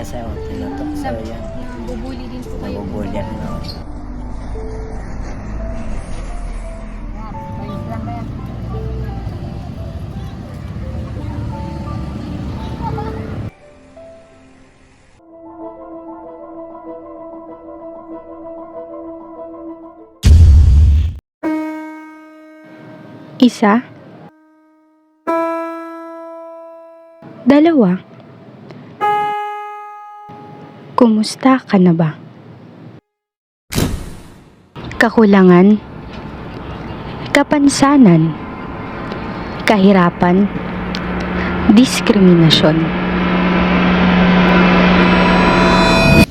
paya-paya sa ako, tinutukso Nab- yan. Bubuli din po kayo. Nabubulyan na ako. Isa. Dalawa. Kumusta ka na ba? Kakulangan. Kapansanan. Kahirapan. Diskriminasyon.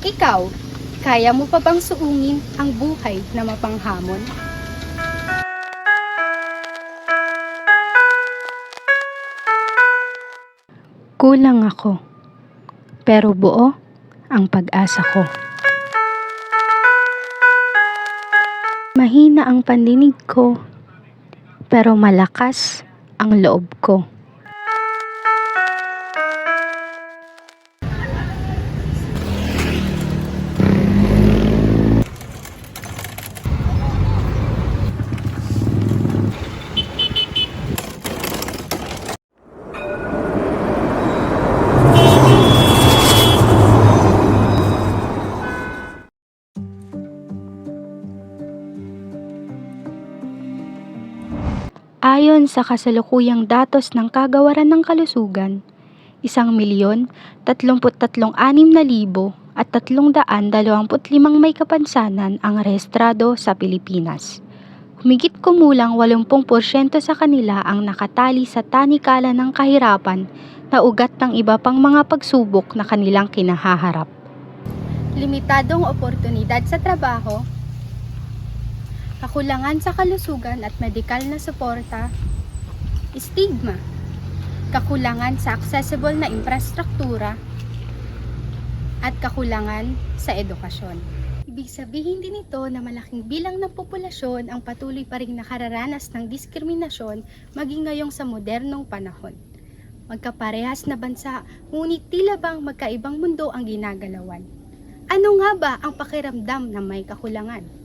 Ikaw, kaya mo pa bang suungin ang buhay na mapanghamon? Kulang ako. Pero buo ang pag-asa ko. Mahina ang pandinig ko. Pero malakas ang loob ko. Sa kasalukuyang datos ng Kagawaran ng Kalusugan, isang milyon, tatlumput tatlong anim na libo at tatlong daan dalawamput limang may kapansanan ang rehistrado sa Pilipinas. Humigit kumulang 80% sa kanila ang nakatali sa tanikala ng kahirapan na ugat ng iba pang mga pagsubok na kanilang kinahaharap. Limitadong oportunidad sa trabaho, kakulangan sa kalusugan at medikal na suporta, stigma, kakulangan sa accessible na infrastruktura, at kakulangan sa edukasyon. Ibig sabihin din ito na malaking bilang ng populasyon ang patuloy pa rin nakararanas ng diskriminasyon maging ngayong sa modernong panahon. Magkaparehas na bansa, ngunit tila bang magkaibang mundo ang ginagalawan. Ano nga ba ang pakiramdam ng may kakulangan?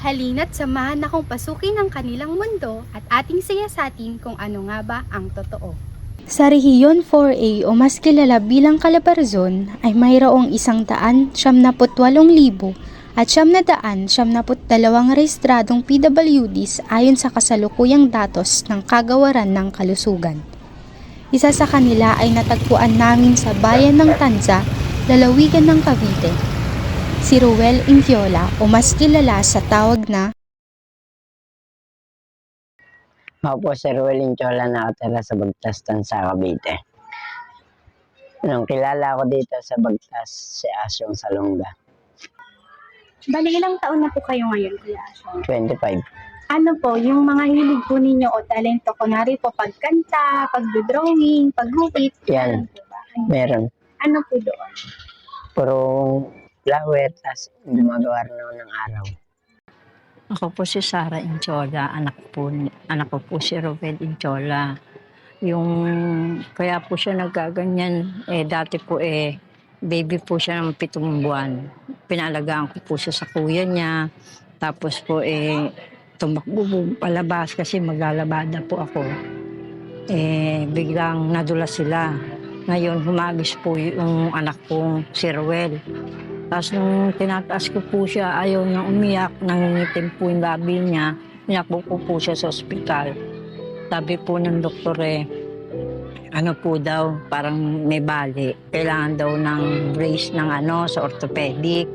Halina't samahan akong pasukin ang kanilang mundo at ating siyasatin kung ano nga ba ang totoo. Sa rehiyon 4A o mas kilala bilang Calabarzon ay mayroong isang daan siyam walong libo at siyam na daan siyam dalawang rehistradong PWDs ayon sa kasalukuyang datos ng Kagawaran ng Kalusugan. Isa sa kanila ay natagpuan namin sa bayan ng Tanza, lalawigan ng Cavite. Si Ruel Intiola o mas kilala sa tawag na Ako po si Ruel Chola nakatira sa Bagtas, Tansa, Cavite. Nung kilala ko dito sa Bagtas, si Asyong Salonga, Bali, ilang taon na po kayo ngayon, Kuya Asyong? 25. Ano po, yung mga hilig po ninyo o talento, kunwari po pagkanta, pagdodrawing, paghupit, Yan. ano po ba? Ano, Meron. ano po doon? Puro flower, tas gumagawa rin ako ng araw. Ako po si Sara Inchola, anak po, anak ko po si Robel Inchola. Yung, kaya po siya nagkaganyan, eh dati po eh, baby po siya ng pitong buwan. Pinalagaan ko po siya sa kuya niya. Tapos po eh, tumakbo po palabas kasi maglalabada po ako. Eh, biglang nadula sila. Ngayon, humagis po yung anak kong si Ruel. Tapos nung tinataas ko po siya, ayaw niya umiyak, nangingitim po yung labi niya. Inakbo ko po siya sa ospital. Sabi po ng doktor eh, ano po daw, parang may bali. Kailangan daw ng brace ng ano, sa orthopedic.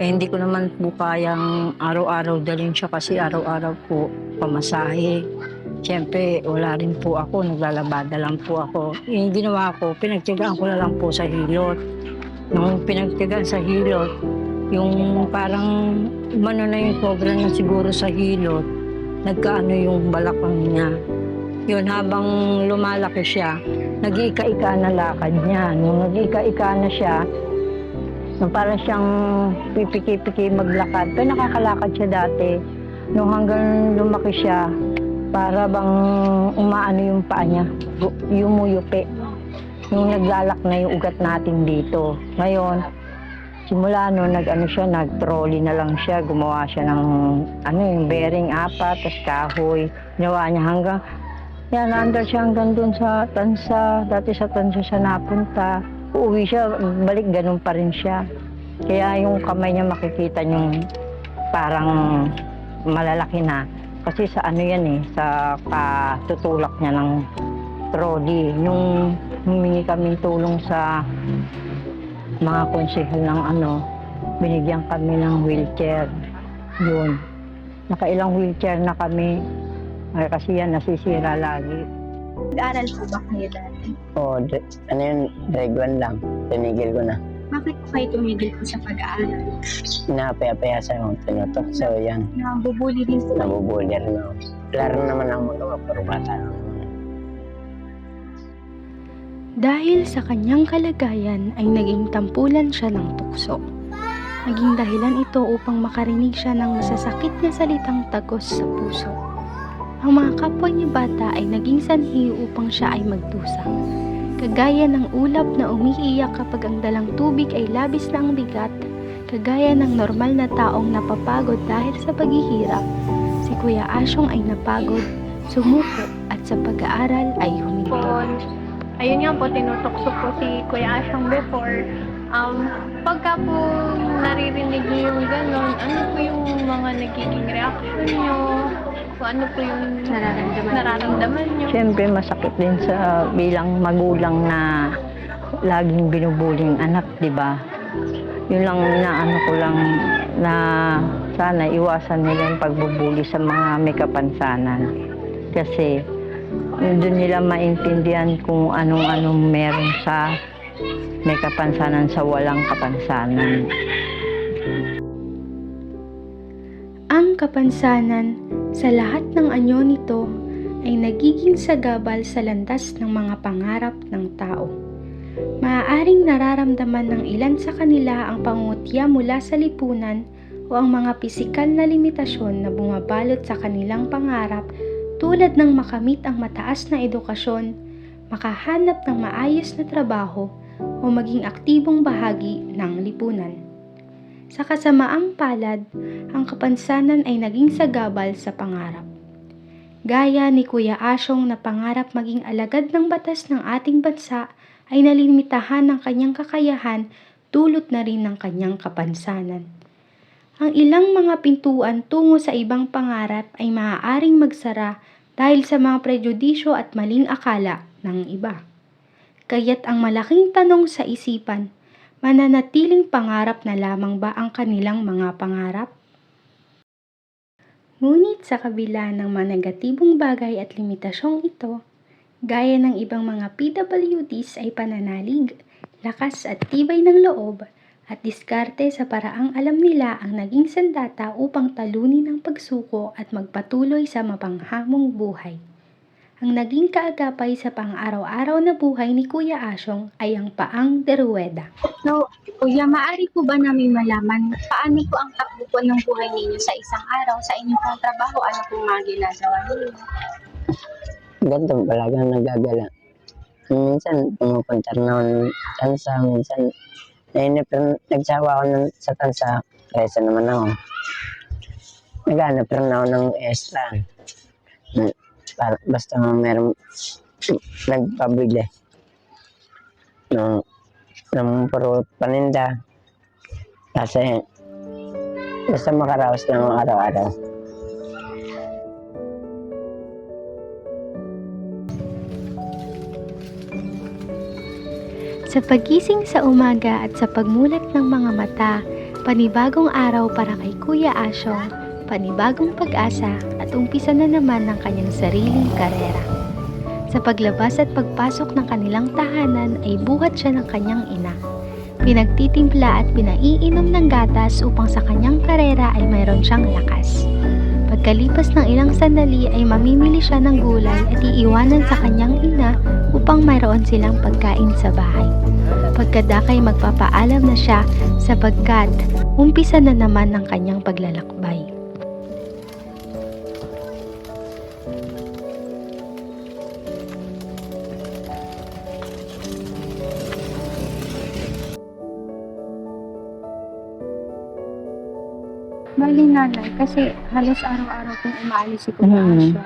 Eh, hindi ko naman po kayang araw-araw dalhin siya kasi araw-araw po pamasahe. Siyempre, wala rin po ako, naglalabada lang po ako. Yung ginawa ko, pinagtyagaan ko na lang po sa hilot. Nung pinagtyagaan sa hilot, yung parang umano na yung sobra na siguro sa hilot, nagkaano yung balakang niya. Yun, habang lumalaki siya, nag-iika-ika na lakad niya. Nung nag-iika-ika na siya, nung parang siyang pipiki-piki maglakad. Pero nakakalakad siya dati. Nung hanggang lumaki siya, para bang umaano yung paa niya, yumuyupi. Yung naglalak na yung ugat natin dito. Ngayon, simula no, nag-ano siya, nag-trolley na lang siya. Gumawa siya ng, ano yung bearing apat, tas kahoy. Ginawa niya hanggang, yan, under siya hanggang dun sa tansa. Dati sa tansa siya napunta. Uuwi siya, balik ganun pa rin siya. Kaya yung kamay niya makikita yung parang malalaki na. Kasi sa ano yan eh, sa katutulak niya ng trolley. Nung humingi kaming tulong sa mga konsehal ng ano, binigyan kami ng wheelchair. Yun. Nakailang wheelchair na kami. Ay, kasi yan, nasisira lagi. Nag-aaral po ba kayo dati? O, dre- ano yun, grade 1 lang. Tinigil ko na. Bakit po kayo tumigil po sa pag-aaral? Napaya-paya sa akong tinutok. So, yan. Nabubuli din po. Nabubuli rin ako. Laro naman ang magawa, pero bata lang. Dahil sa kanyang kalagayan ay naging tampulan siya ng tukso. Naging dahilan ito upang makarinig siya ng masasakit na salitang tagos sa puso. Ang mga kapwa niya bata ay naging sanhi upang siya ay magdusa. Kagaya ng ulap na umiiyak kapag ang dalang tubig ay labis na ang bigat, kagaya ng normal na taong napapagod dahil sa paghihirap, si Kuya Asyong ay napagod, sumuko at sa pag-aaral ay huminto. Ayun nga po, tinutokso po si Kuya Asyong before. Um, pagka po naririnig niyo yung gano'n, ano po yung mga nagiging reaction niyo? Kung ano po yung nararamdaman, nararamdaman niyo? Siyempre, masakit din sa bilang magulang na laging binubuling anak, di ba? Yun lang na ano ko lang na sana iwasan nila yung pagbubuli sa mga may kapansanan. Kasi doon nila maintindihan kung anong-anong meron sa may kapansanan sa walang kapansanan. Ang kapansanan sa lahat ng anyo nito ay nagiging sagabal sa landas ng mga pangarap ng tao. Maaaring nararamdaman ng ilan sa kanila ang pangungutya mula sa lipunan o ang mga pisikal na limitasyon na bumabalot sa kanilang pangarap tulad ng makamit ang mataas na edukasyon, makahanap ng maayos na trabaho o maging aktibong bahagi ng lipunan. Sa kasamaang palad, ang kapansanan ay naging sagabal sa pangarap. Gaya ni Kuya Asyong na pangarap maging alagad ng batas ng ating bansa ay nalimitahan ng kanyang kakayahan dulot na rin ng kanyang kapansanan. Ang ilang mga pintuan tungo sa ibang pangarap ay maaaring magsara dahil sa mga prejudisyo at maling akala ng iba. Kaya't ang malaking tanong sa isipan, mananatiling pangarap na lamang ba ang kanilang mga pangarap? Ngunit sa kabila ng mga negatibong bagay at limitasyong ito, gaya ng ibang mga PWDs ay pananalig, lakas at tibay ng loob, at diskarte sa paraang alam nila ang naging sandata upang talunin ang pagsuko at magpatuloy sa mapanghamong buhay. Ang naging kaagapay sa pang-araw-araw na buhay ni Kuya Asyong ay ang paang deruweda. So, Kuya, maaari po ba namin malaman paano po ang takbo po ng buhay ninyo sa isang araw, sa inyong pong trabaho, ano pong mga ginagawa ninyo? Ganito palagang nagagala. Minsan, pumupunta ng tansa. Minsan, nainip nagsawa ako ng, sa tansa. Kaysa naman ako. Naghanap rin ako ng extra. Hmm, Para, basta meron nagpabili. Ng, ng puro paninda. Kasi, basta makaraos lang araw-araw. Sa pagising sa umaga at sa pagmulat ng mga mata, panibagong araw para kay Kuya Asyong, panibagong pag-asa at umpisa na naman ng kanyang sariling karera. Sa paglabas at pagpasok ng kanilang tahanan ay buhat siya ng kanyang ina. Pinagtitimpla at pinaiinom ng gatas upang sa kanyang karera ay mayroon siyang lakas. Pagkalipas ng ilang sandali ay mamimili siya ng gulay at iiwanan sa kanyang ina upang mayroon silang pagkain sa bahay. Pagkadakay magpapaalam na siya sapagkat umpisa na naman ng kanyang paglalakbay. Bali nanay, kasi halos araw-araw pong umaalis si Kuya Mhm. Asyong.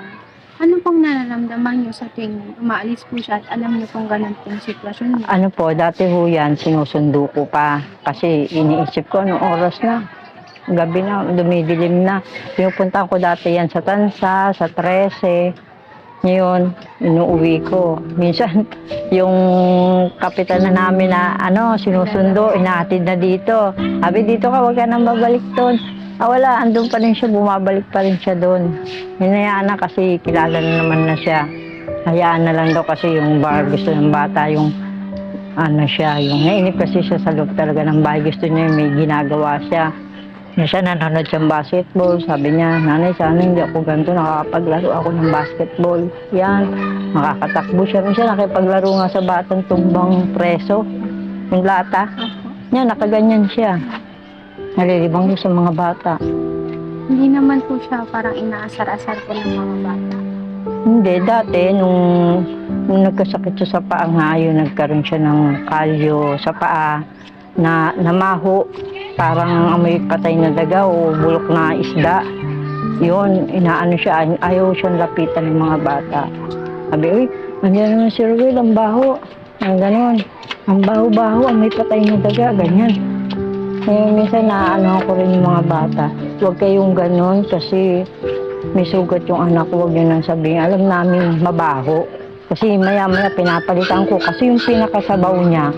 Ano pong nararamdaman niyo sa tuwing umaalis po siya at alam niyo pong ganun pong sitwasyon niya? Ano po, dati ho yan, sinusundo ko pa. Kasi iniisip ko, anong oras na? Gabi na, dumidilim na. Pinupunta ko dati yan sa Tansa, sa 13. Ngayon, inuuwi ko. Minsan, yung kapitan na namin na, ano, sinusundo, inaatid na dito. Sabi, dito ka, wag ka nang babalik doon. Ah, wala, andun pa rin siya, bumabalik pa rin siya doon. Hinayaan na kasi kilala na naman na siya. Hayaan na lang daw kasi yung bar gusto ng bata, yung ano siya, yung nainip kasi siya sa loob talaga ng bahay. Gusto niya may ginagawa siya. Na siya nanonood siyang basketball. Sabi niya, nanay, sana hindi ako ganito, nakakapaglaro ako ng basketball. Yan, makakatakbo siya. Minsan nakipaglaro nga sa batang tumbang preso, yung lata. Yan, nakaganyan siya. Nalilibang siya sa mga bata. Hindi naman po siya parang inaasar-asar po ng mga bata. Hindi, dati nung, nung nagkasakit siya sa paa nga, yun, nagkaroon siya ng kalyo sa paa na namaho, parang amoy patay na daga o bulok na isda. Yun, inaano siya, ay- ayaw siyang lapitan ng mga bata. Sabi, uy, nandiyan naman si Ruel, ang baho. Ang ganon. Ang baho-baho, amoy patay na daga, ganyan. Ngayon, minsan naano ko rin yung mga bata. Huwag kayong ganon kasi may sugat yung anak huwag nyo nang sabihin. Alam namin, mabaho. Kasi maya-maya pinapalitan ko. Kasi yung pinakasabaw niya,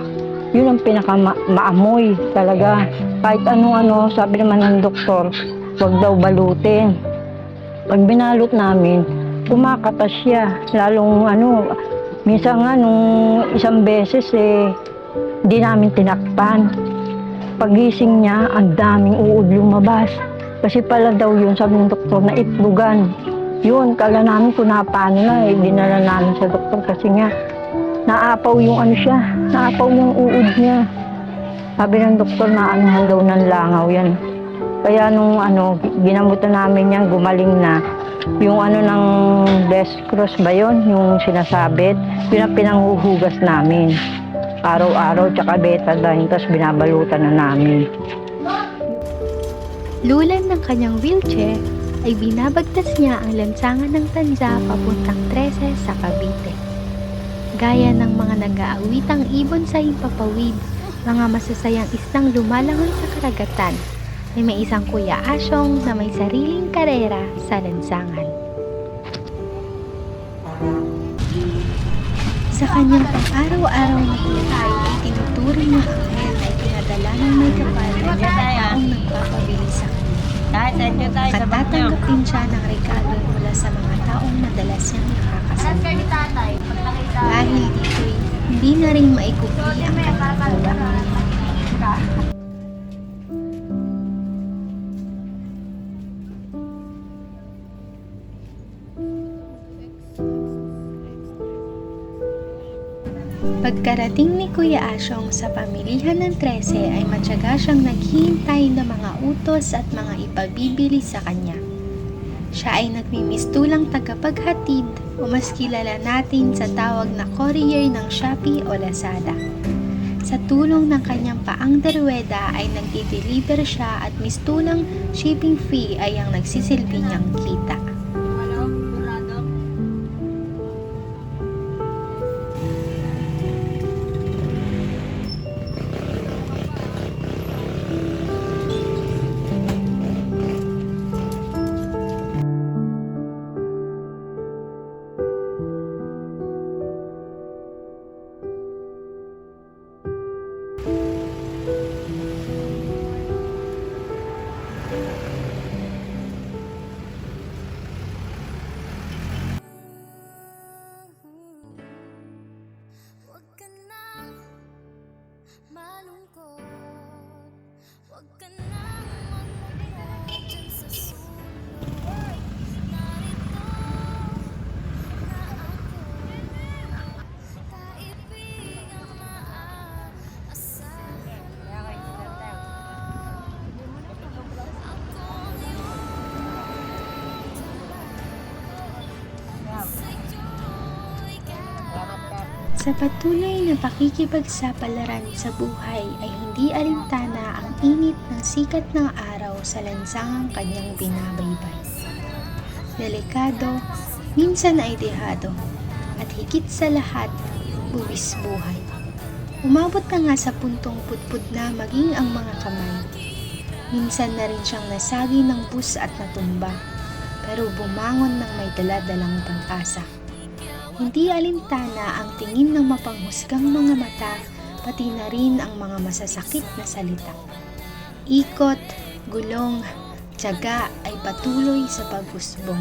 yun ang pinaka maamoy talaga. Kahit ano-ano, sabi naman ng doktor, huwag daw balutin. Pag binalot namin, kumakatas siya. Lalong ano, minsan nga nung isang beses eh, hindi namin tinakpan. Pagising niya, ang daming uod lumabas. Kasi pala daw yun, sabi ng doktor, na itlugan. Yun, kala namin kung napano na, eh, dinala namin sa doktor kasi nga, naapaw yung ano siya, naapaw yung uod niya. Sabi ng doktor na anuhan daw ng langaw yan. Kaya nung ano, ginamutan namin yan, gumaling na. Yung ano ng best cross ba yon yung sinasabit, yun ang pinanghuhugas namin. Araw-araw, tsaka betadine, tapos binabalutan na namin. Lulan ng kanyang wheelchair ay binabagtas niya ang lansangan ng Tanza papuntang 13 sa Cavite. Gaya ng mga nag-aawitang ibon sa Impapawid, mga masasayang islang lumalangon sa karagatan, ay may isang kuya asyong na may sariling karera sa lansangan. Sa kanyang pang-araw-araw na buhay ay tinuturing na anghel ay pinadala ng may kapal na taong nagpapabili sa kanya. At tatanggapin siya ng regalo mula sa mga taong madalas niyang nakakasama. Dahil dito'y hindi na rin maikukuli ang kanyang Kuya Asyong sa pamilihan ng 13 ay matyaga siyang naghihintay ng mga utos at mga ipabibili sa kanya. Siya ay nagmimistulang tagapaghatid o mas kilala natin sa tawag na courier ng Shopee o Lazada. Sa tulong ng kanyang paang derweda ay nagdi-deliver siya at mistulang shipping fee ay ang nagsisilbi niyang kita. Sa patuloy na pakikipagsapalaran sa buhay ay hindi alintana ang init ng sikat ng araw sa lansangang kanyang binabaybay. Delikado, minsan ay dehado, at higit sa lahat, buwis buhay. Umabot na nga sa puntong putpud na maging ang mga kamay. Minsan na rin siyang nasagi ng bus at natumba, pero bumangon ng may daladalang pag-asa. Hindi alintana ang tingin ng mapanghusgang mga mata, pati na rin ang mga masasakit na salita. Ikot, gulong, tiyaga ay patuloy sa paghusbong.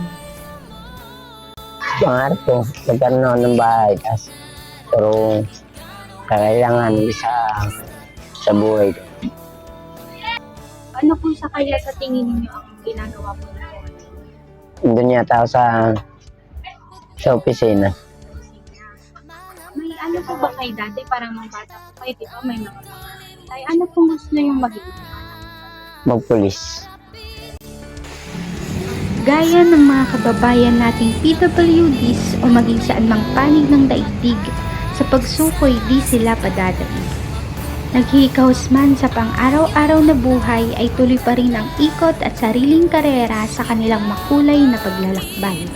Pangarap ko, magkaroon ako ng bahay. Tas, pero kakailangan sa sa buhay ko. Ano po sa kaya sa tingin ninyo ang ginagawa po ninyo? Doon yata ako sa sa opisina. Ano po ba kay dati? Parang nung bata po kayo, di ba? May mga pangarap. Ay, ano pong gusto niyo yung maging? Magpulis. Gaya ng mga kababayan nating PWDs o maging saan mang panig ng daigdig, sa pagsukoy di sila padadaig. Naghihikaos man sa pang-araw-araw na buhay ay tuloy pa rin ang ikot at sariling karera sa kanilang makulay na paglalakbay.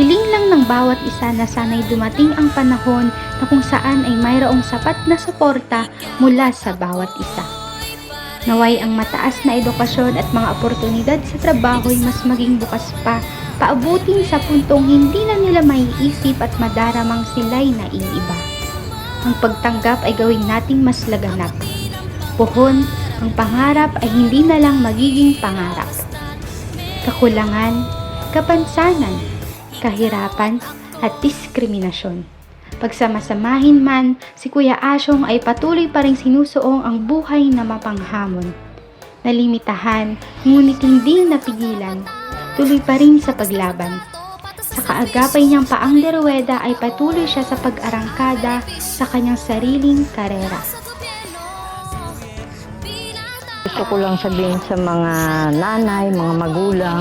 Hiling lang ng bawat isa na sana'y dumating ang panahon na kung saan ay mayroong sapat na suporta mula sa bawat isa. Naway ang mataas na edukasyon at mga oportunidad sa trabaho'y mas maging bukas pa, paabutin sa puntong hindi na nila maiisip at madaramang sila'y naiiba. Ang pagtanggap ay gawing nating mas laganap. Puhon, ang pangarap ay hindi na lang magiging pangarap. Kakulangan, kapansanan, kahirapan, at diskriminasyon. Pagsamasamahin man, si Kuya Asyong ay patuloy pa rin sinusuong ang buhay na mapanghamon. Nalimitahan, ngunit hindi napigilan, tuloy pa rin sa paglaban. Sa kaagapay niyang paang deruweda ay patuloy siya sa pag-arangkada sa kanyang sariling karera. Gusto ko lang sabihin sa mga nanay, mga magulang,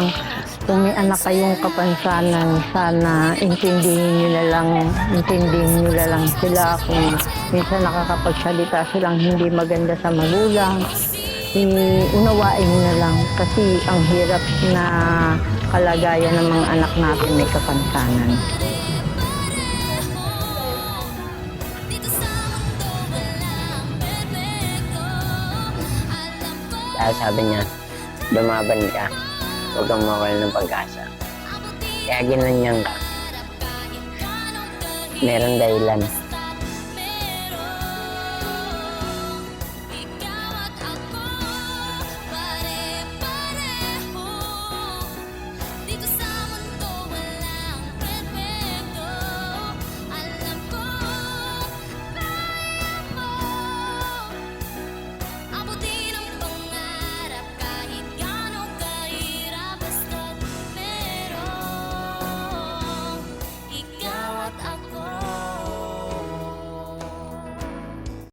kung may anak kayong kapansanan, sana intindihin nyo na lang, intindihin nyo na lang sila kung minsan nakakapagsalita silang hindi maganda sa magulang. Unawain na lang kasi ang hirap na kalagayan ng mga anak natin may kapansanan. Sabi niya, lumaban ka, huwag kang mawala ng pag-asa. Kaya ginanyan ka. Meron dahilan.